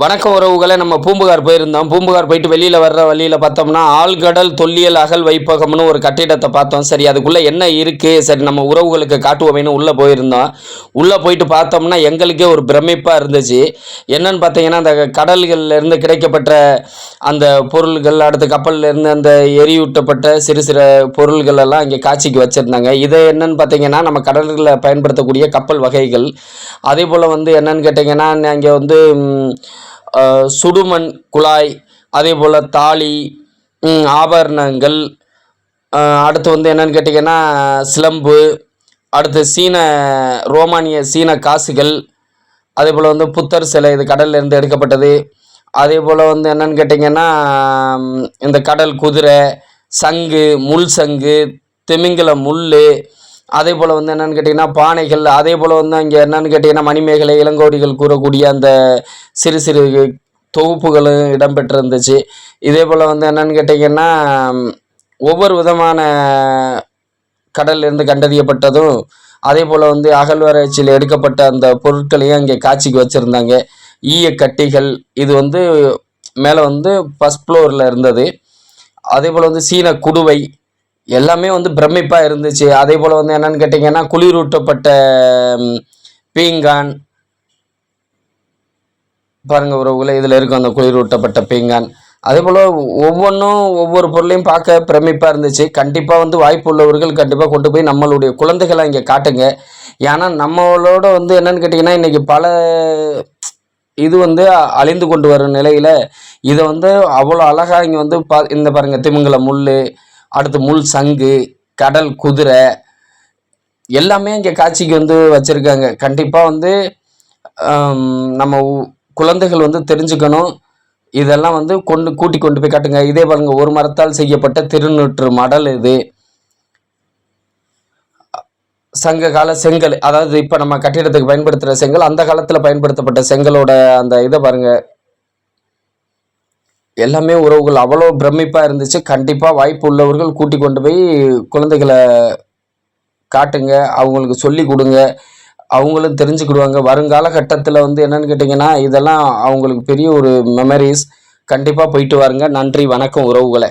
வணக்கம் உறவுகளை நம்ம பூம்புகார் போயிருந்தோம். பூம்புகார் போயிட்டு வெளியில் வர்ற வழியில் பார்த்தோம்னா ஆழ்கடல் தொல்லியல் அகல் வைப்பகம்னு ஒரு கட்டிடத்தை பார்த்தோம். சரி அதுக்குள்ளே என்ன இருக்குது சரி நம்ம உறவுகளுக்கு காட்டுவோமேனு உள்ளே போயிருந்தோம். உள்ளே போயிட்டு பார்த்தோம்னா எங்களுக்கே ஒரு பிரமிப்பாக இருந்துச்சு. என்னன்னு பார்த்தீங்கன்னா அந்த கடல்கள்லேருந்து கிடைக்கப்பட்ட அந்த பொருள்கள் அடுத்த கப்பல்லேருந்து அந்த எரியூட்டப்பட்ட சிறு சிறு பொருள்கள் எல்லாம் இங்கே காட்சிக்கு வச்சுருந்தாங்க. இது என்னன்னு பார்த்தீங்கன்னா நம்ம கடல்களில் பயன்படுத்தக்கூடிய கப்பல் வகைகள். அதே போல் வந்து என்னன்னு கேட்டிங்கன்னா இங்கே வந்து சுடுமண் குழாய் அதே போல் தாலி ஆபரணங்கள் அடுத்து வந்து என்னன்னு கேட்டிங்கன்னா சிலம்பு அடுத்து சீன ரோமானிய சீன காசுகள் அதே போல் வந்து புத்தர் சிலை இது கடல்லேருந்து எடுக்கப்பட்டது. அதே போல் வந்து என்னன்னு கேட்டிங்கன்னா இந்த கடல் குதிரை சங்கு முள் சங்கு திமிங்கல முள் அதே போல் வந்து என்னென்னு கேட்டிங்கன்னா பானைகள் அதே போல் வந்து அங்கே என்னென்னு கேட்டிங்கன்னா மணிமேகலை இளங்கோடிகள் கூறக்கூடிய அந்த சிறு சிறு தொகுப்புகளும் இடம்பெற்றிருந்துச்சு. இதே போல் வந்து என்னென்னு கேட்டிங்கன்னா ஒவ்வொரு விதமான கடல்லிருந்து கண்டறியப்பட்டதும் அதே போல் வந்து அகழ்வாராய்ச்சியில் எடுக்கப்பட்ட அந்த பொருட்களையும் அங்கே காட்சிக்கு வச்சுருந்தாங்க. ஈயக்கட்டிகள் இது வந்து மேலே வந்து ஃபஸ்ட் ஃப்ளோரில் இருந்தது. அதே போல் வந்து சீன குடுவை எல்லாமே வந்து பிரமிப்பாக இருந்துச்சு. அதே போல் வந்து என்னன்னு கேட்டிங்கன்னா குளிரூட்டப்பட்ட பீங்கான். பாருங்க உறவுகளை இதில் இருக்கும் அந்த குளிரூட்டப்பட்ட பீங்கான். அதே போல் ஒவ்வொன்றும் ஒவ்வொரு பொருளையும் பார்க்க பிரமிப்பாக இருந்துச்சு. கண்டிப்பாக வந்து வாய்ப்பு உள்ளவர்கள் கண்டிப்பாக கொண்டு போய் நம்மளுடைய குழந்தைகளை இங்கே காட்டுங்க. ஏன்னா நம்மளோட வந்து என்னன்னு கேட்டிங்கன்னா இன்றைக்கி பல இது வந்து அழிந்து கொண்டு வரும் நிலையில் இதை வந்து அவ்வளோ அழகாக இங்கே வந்து பா இந்த பாருங்கள் திமிங்கல முள் அடுத்து முள் சங்கு கடல் குதிரை எல்லாமே இங்கே காட்சிக்கு வந்து வச்சுருக்காங்க. கண்டிப்பாக வந்து நம்ம உ- குழந்தைகள் வந்து தெரிஞ்சுக்கணும். இதெல்லாம் வந்து கொண்டு கூட்டி கொண்டு போய் காட்டுங்க. இதே பாருங்க ஒரு மரத்தால் செய்யப்பட்ட திருநூற்று மடல் இது. சங்க கால செங்கல் அதாவது இப்போ நம்ம கட்டிடத்துக்கு பயன்படுத்துகிற செங்கல் அந்த காலத்தில் பயன்படுத்தப்பட்ட செங்கலோட அந்த இதை பாருங்கள் எல்லாமே உறவுகள் அவ்வளோ பிரமிப்பாக இருந்துச்சு. கண்டிப்பாக வாய்ப்பு உள்ளவர்கள் கூட்டி கொண்டு போய் குழந்தைகளை காட்டுங்க. அவங்களுக்கு சொல்லி கொடுங்க. அவங்களும் தெரிஞ்சுக்கிடுவாங்க. வருங்கால கட்டத்தில் வந்து என்னென்னு கேட்டிங்கன்னா இதெல்லாம் அவங்களுக்கு பெரிய ஒரு மெமரிஸ் கண்டிப்பாக போயிட்டு வாருங்க. நன்றி வணக்கம் உறவுகளை.